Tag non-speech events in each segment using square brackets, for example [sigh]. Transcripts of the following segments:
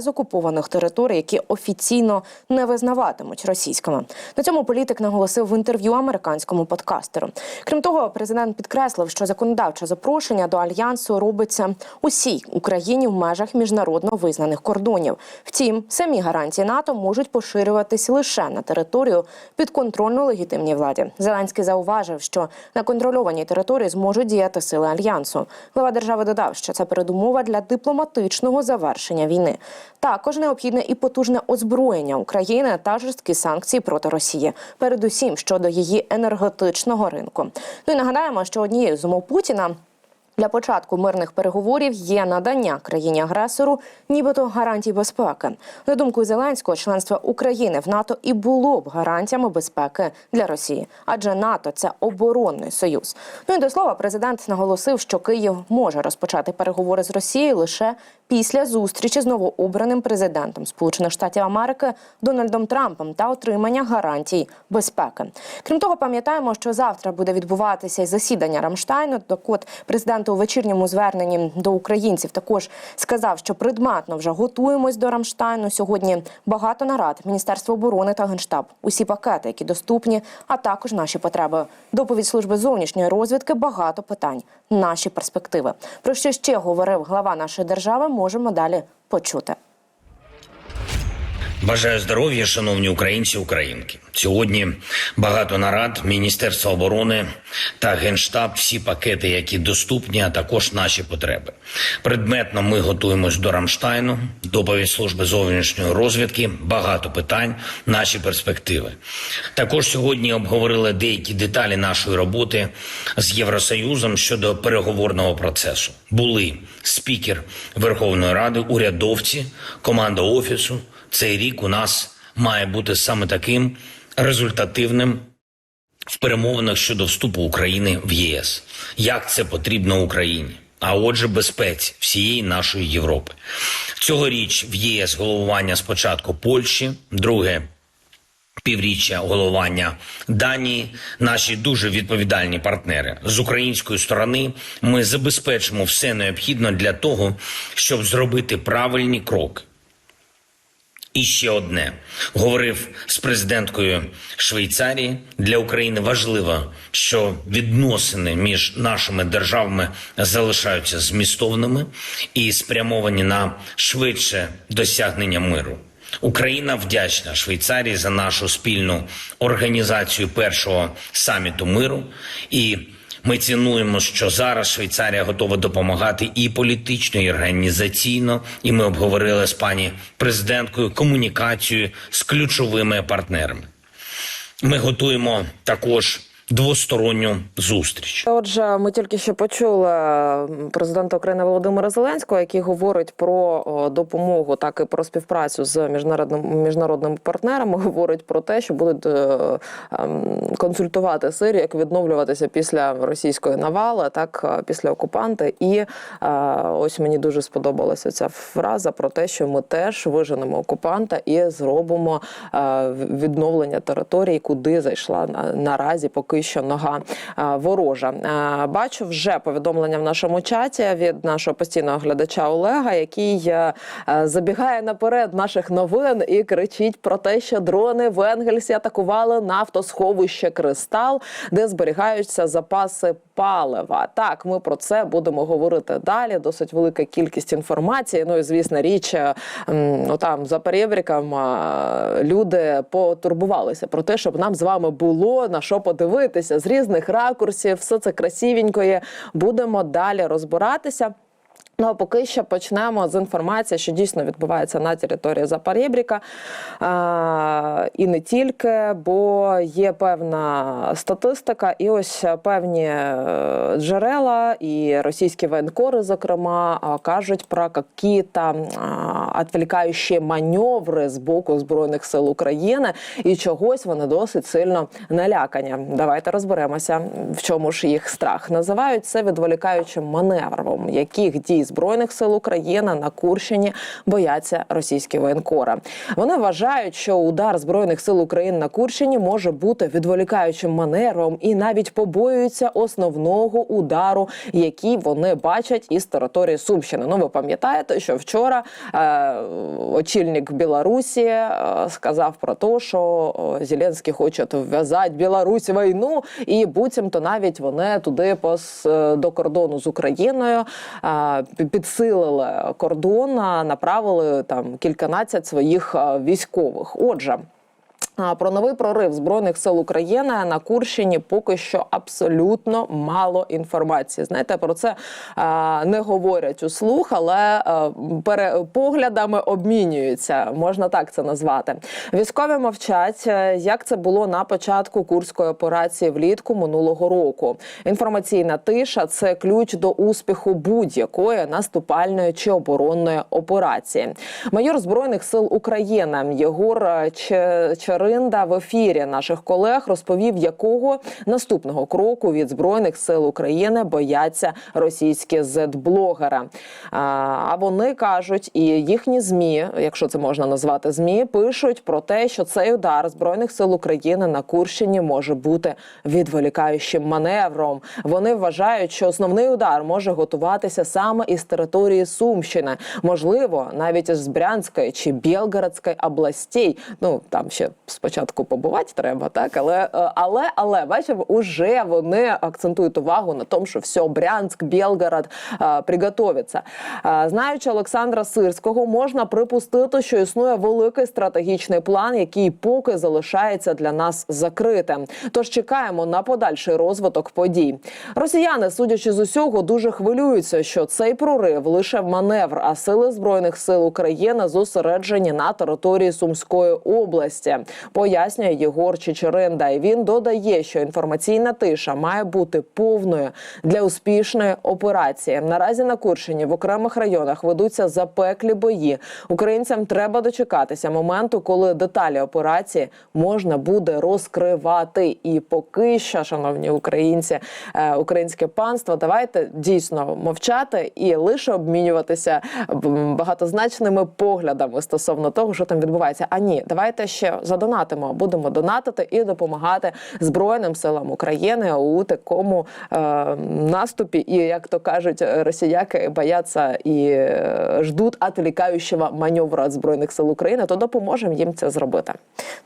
з окупованих територій, які офіційно не визнаватимуть російськими. На цьому політик наголосив в інтерв'ю американському подкастеру. Крім того, президент підкреслив, що законодавче запрошення до альянсу робиться усій Україні в межах міжнародно визнаних кордонів. Втім, самі гарантії НАТО можуть поширюватись лише на територію підконтрольну легітимній владі. Зеленський зауважив, що на контрольованій території зможуть діяти сили альянсу. Глава держави додав, що це передумова для дипломатичного завершення війни. Також необхідне і потужне озброєння України та жорсткі санкції проти Росії, передусім щодо її енергетичного ринку. Ну і нагадаємо, що однією з умов Путіна. Для початку мирних переговорів є надання країні агресору, нібито гарантій безпеки. На думку Зеленського, членство України в НАТО і було б гарантіями безпеки для Росії, адже НАТО це оборонний союз. Ну і до слова, президент наголосив, що Київ може розпочати переговори з Росією лише після зустрічі з новообраним президентом Сполучених Штатів Америки Дональдом Трампом та отримання гарантій безпеки. Крім того, пам'ятаємо, що завтра буде відбуватися й засідання Рамштайну. Так от президент у вечірньому зверненні до українців також сказав, що предметно вже готуємось до Рамштайну. Сьогодні багато нарад Міністерство оборони та генштаб. Усі пакети, які доступні, а також наші потреби. Доповідь служби зовнішньої розвідки. Багато питань, наші перспективи. Про що ще говорив глава нашої держави, можемо далі почути. Бажаю здоров'я, шановні українці, українки. Сьогодні багато нарад Міністерства оборони та генштаб, всі пакети, які доступні, а також наші потреби. Предметно ми готуємось до Рамштайну, доповідь служби зовнішньої розвідки, багато питань, наші перспективи. Також сьогодні обговорили деякі деталі нашої роботи з Євросоюзом щодо переговорного процесу. Були спікер Верховної Ради, урядовці, команда офісу. Цей рік у нас має бути саме таким результативним в перемовинах щодо вступу України в ЄС. Як це потрібно Україні? А отже, безпеці всієї нашої Європи. Цьогоріч в ЄС головування спочатку Польщі, друге півріччя головування Данії, наші дуже відповідальні партнери. З української сторони ми забезпечимо все необхідне для того, щоб зробити правильні кроки. І ще одне говорив з президенткою Швейцарії. Для України важливо, що відносини між нашими державами залишаються змістовними і спрямовані на швидше досягнення миру. Україна вдячна Швейцарії за нашу спільну організацію першого саміту миру і ми цінуємо, що зараз Швейцарія готова допомагати і політично, і організаційно. І ми обговорили з пані президенткою комунікацію з ключовими партнерами. Ми готуємо також двосторонню зустріч. Отже, ми тільки що почули президента України Володимира Зеленського, який говорить про допомогу, так і про співпрацю з міжнародними міжнародними партнерами. [laughs] Говорить про те, що будуть е, ем, консультувати Сирію, як відновлюватися після російської навали, так е, після окупанти. І е, ось мені дуже сподобалася ця фраза про те, що ми теж виженемо окупанта і зробимо відновлення території, куди зайшла на, наразі поки що нога е, ворожа. Е, Бачу вже повідомлення в нашому чаті від нашого постійного глядача Олега, який е, забігає наперед наших новин і кричить про те, що дрони в Енгельсі атакували нафтосховище Кристал, де зберігаються запаси палива. Так, ми про це будемо говорити далі. Досить велика кількість інформації. Ну і звісно, річ ну, там за перебріком люди потурбувалися про те, щоб нам з вами було на що подивитися з різних ракурсів. Все це красивенько є. Будемо далі розбиратися. Ну а поки що почнемо з інформації, що дійсно відбувається на території Запорєбріка. І не тільки, бо є певна статистика, і ось певні е, джерела, і російські воєнкори, зокрема, кажуть про які-то відволікаючі маневри з боку Збройних сил України, і чогось вони досить сильно налякані. Давайте розберемося, в чому ж їх страх. Називають це відволікаючим маневром, яких дій збройних сил України на Курщині бояться російські воєнкора. Вони вважають, що удар збройних сил України на Курщині може бути відволікаючим маневром і навіть побоюються основного удару, який вони бачать із території Сумщини. Ну ви пам'ятаєте, що вчора е, очільник Білорусі е, сказав про те, що Зеленський хоче вв'язати Білорусь війну, і буцімто навіть вони туди пос е, до кордону з Україною е, підсилили кордон, направили там кільканадцять своїх військових. Отже. А, Про новий прорив збройних сил України на Курщині поки що абсолютно мало інформації. Знаєте, про це а, не говорять услух, але а, пере, поглядами обмінюються. Можна так це назвати. Військові мовчать, е, як це було на початку курської операції влітку минулого року. Інформаційна тиша це ключ до успіху будь-якої наступальної чи оборонної операції. Майор збройних сил України Єгор е, Черинда в ефірі наших колег розповів, якого наступного кроку від збройних сил України бояться російські зет-блогери. А вони кажуть, і їхні змі, якщо це можна назвати змі, пишуть про те, що цей удар збройних сил України на Курщині може бути відволікаючим маневром. Вони вважають, що основний удар може готуватися саме із території Сумщини, можливо, навіть із Брянської чи Білгородської областей. Ну там ще спочатку побувати треба, так але е, але але бачимо, уже вони акцентують увагу на тому, що все Брянськ, Білгород е, приготовиться. Е, Знаючи Олександра Сирського, можна припустити, що існує великий стратегічний план, який поки залишається для нас закритим. Тож чекаємо на подальший розвиток подій. Росіяни, судячи з усього, дуже хвилюються, що цей прорив лише маневр, а сили збройних сил України зосереджені на території Сумської області. Пояснює Єгор Чечеринда. І він додає, що інформаційна тиша має бути повною для успішної операції. Наразі на Курщині в окремих районах ведуться запеклі бої. Українцям треба дочекатися моменту, коли деталі операції можна буде розкривати. І поки що, шановні українці, е, українське панство, давайте дійсно мовчати і лише обмінюватися багатозначними поглядами стосовно того, що там відбувається. А ні, давайте ще задонатимо. Будемо донатити і допомагати Збройним силам України у такому е, наступі. І як то кажуть, росіяки бояться і е, ждуть відволікаючого маневру від збройних сил України, то допоможемо їм це зробити.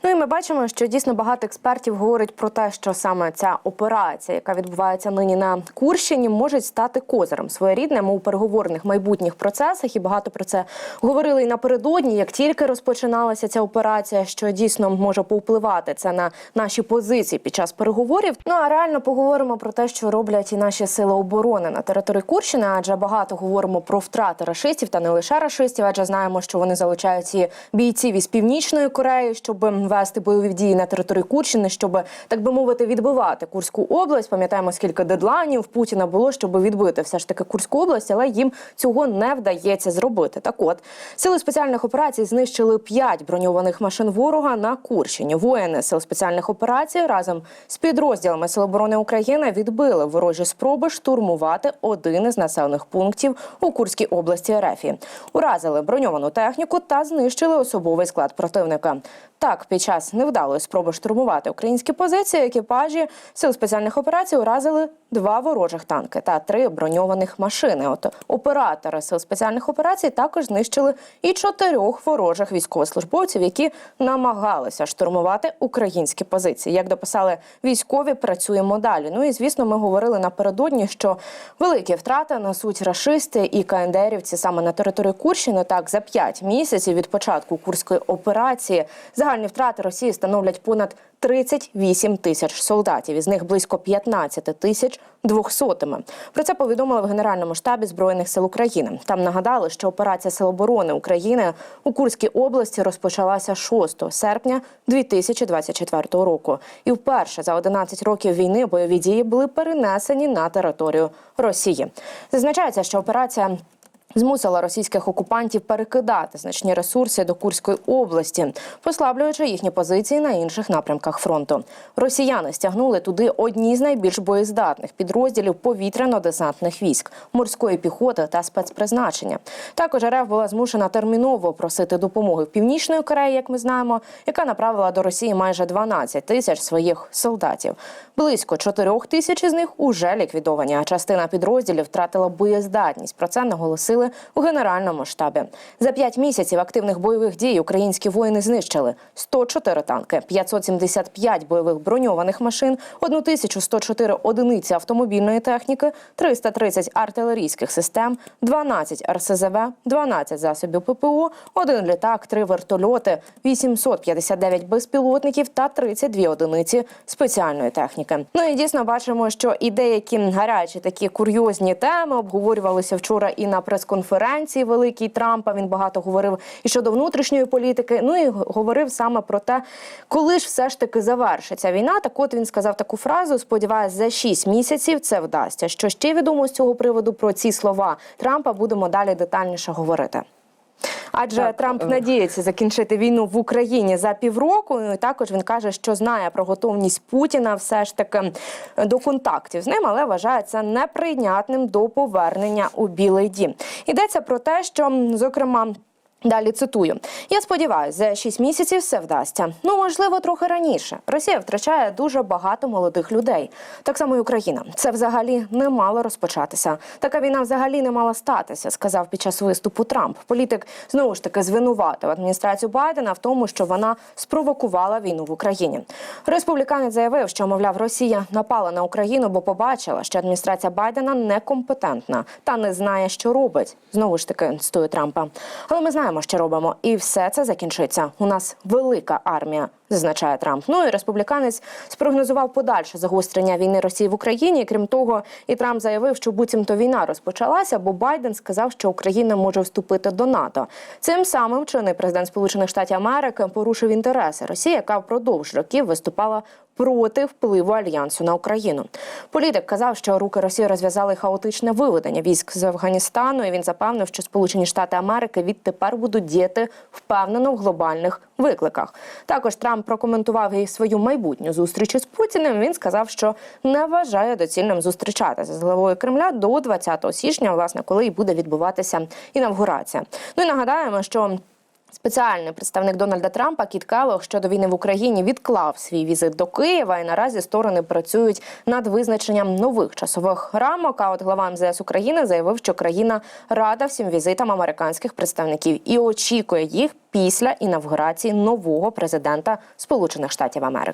Ну і ми бачимо, що дійсно багато експертів говорять про те, що саме ця операція, яка відбувається нині на Курщині, може стати козирем своєрідним у переговорних майбутніх процесах. І багато про це говорили і напередодні, як тільки розпочиналася ця операція, що дійсно може повпливати це на наші позиції під час переговорів. Ну а реально поговоримо про те, що роблять і наші сили оборони на території Курщини, адже багато говоримо про втрати рашистів та не лише рашистів, адже знаємо, що вони залучають і бійців із північної Кореї, щоб вести бойові дії на території Курщини, щоб так би мовити відбивати Курську область. Пам'ятаємо, скільки дедлайнів Путіна було, щоб відбити все ж таки Курську область, але їм цього не вдається зробити. Так от сили спеціальних операцій знищили п'ять броньованих машин ворога на Курщині. Воїни сил спеціальних операцій разом з підрозділами Сил оборони України відбили ворожі спроби штурмувати один із населених пунктів у Курській області РФ. Уразили броньовану техніку та знищили особовий склад противника. Так, під час невдалої спроби штурмувати українські позиції, екіпажі сил спеціальних операцій уразили два ворожих танки та три броньованих машини. От оператори сил спеціальних операцій також знищили і чотирьох ворожих військовослужбовців, які намагалися штурмувати українські позиції. Як дописали військові, працюємо далі. Ну і звісно, ми говорили напередодні, що великі втрати несуть рашисти і КНДРівці саме на території Курщини. Так за п'ять місяців від початку курської операції загальні втрати Росії становлять понад 38 тисяч солдатів, із них близько 15 тисяч двохсотими. Про це повідомили в Генеральному штабі збройних сил України. Там нагадали, що операція Сил оборони України у Курській області розпочалася 6 серпня 2024 року. І вперше за 11 років війни бойові дії були перенесені на територію Росії. Зазначається, що операція змусила російських окупантів перекидати значні ресурси до Курської області, послаблюючи їхні позиції на інших напрямках фронту. Росіяни стягнули туди одні з найбільш боєздатних підрозділів повітряно-десантних військ, морської піхоти та спецпризначення. Також РФ була змушена терміново просити допомоги в північної Кореї, як ми знаємо, яка направила до Росії майже 12 тисяч своїх солдатів. Близько 4 тисяч із них уже ліквідовані. А частина підрозділів втратила боєздатність. Про це наголосили у генеральному штабі. За п'ять місяців активних бойових дій українські воїни знищили 104 танки, 575 бойових броньованих машин, 1104 одиниці автомобільної техніки, 330 артилерійських систем, 12 РСЗВ, 12 засобів ППО, один літак, три вертольоти, 859 безпілотників та 32 одиниці спеціальної техніки. Ну і дійсно бачимо, що і деякі гарячі такі курйозні теми обговорювалися вчора і на прес-конференції великій Трампа. Він багато говорив і щодо внутрішньої політики. Ну і говорив саме про те, коли ж все ж таки завершиться війна. Так от він сказав таку фразу: сподіваюся, за 6 місяців це вдасться. Що ще відомо з цього приводу про ці слова Трампа будемо далі детальніше говорити. Адже Так, Трамп е. надіється закінчити війну в Україні за півроку. Ну, І також він каже, що знає про готовність Путіна все ж таки до контактів з ним, але вважає це неприйнятним до повернення у Білий Дім. Йдеться про те, що зокрема. Далі цитую: я сподіваюся, за 6 місяців все вдасться. Ну можливо, трохи раніше. Росія втрачає дуже багато молодих людей. Так само і Україна. Це взагалі не мало розпочатися. Така війна взагалі не мала статися, сказав під час виступу Трамп. Політик знову ж таки звинуватив адміністрацію Байдена в тому, що вона спровокувала війну в Україні. Республіканець заявив, що мовляв, Росія напала на Україну, бо побачила, що адміністрація Байдена некомпетентна та не знає, що робить. Знову ж таки, цитую Трампа. Але ми знаємо, що робимо, і все це закінчиться. У нас велика армія. Зазначає Трамп. Ну і республіканець спрогнозував подальше загострення війни Росії в Україні. Крім того, і Трамп заявив, що буцімто війна розпочалася, бо Байден сказав, що Україна може вступити до НАТО. Цим самим чинний президент Сполучених Штатів Америки порушив інтереси Росії, яка впродовж років виступала проти впливу альянсу на Україну. Політик казав, що руки Росії розв'язали хаотичне виведення військ з Афганістану. І він запевнив, що Сполучені Штати Америки відтепер будуть діяти впевнено в глобальних викликах. Також Прокоментував і свою майбутню зустріч із Путіним. Він сказав, що не вважає доцільним зустрічатися з главою Кремля до 20 січня, власне, коли і буде відбуватися інавгурація. Ну і нагадаємо, що. Спеціальний представник Дональда Трампа Кіт Келлог щодо війни в Україні відклав свій візит до Києва, і наразі сторони працюють над визначенням нових часових рамок. А от глава МЗС України заявив, що країна рада всім візитам американських представників і очікує їх після інавгурації нового президента Сполучених Штатів Америки.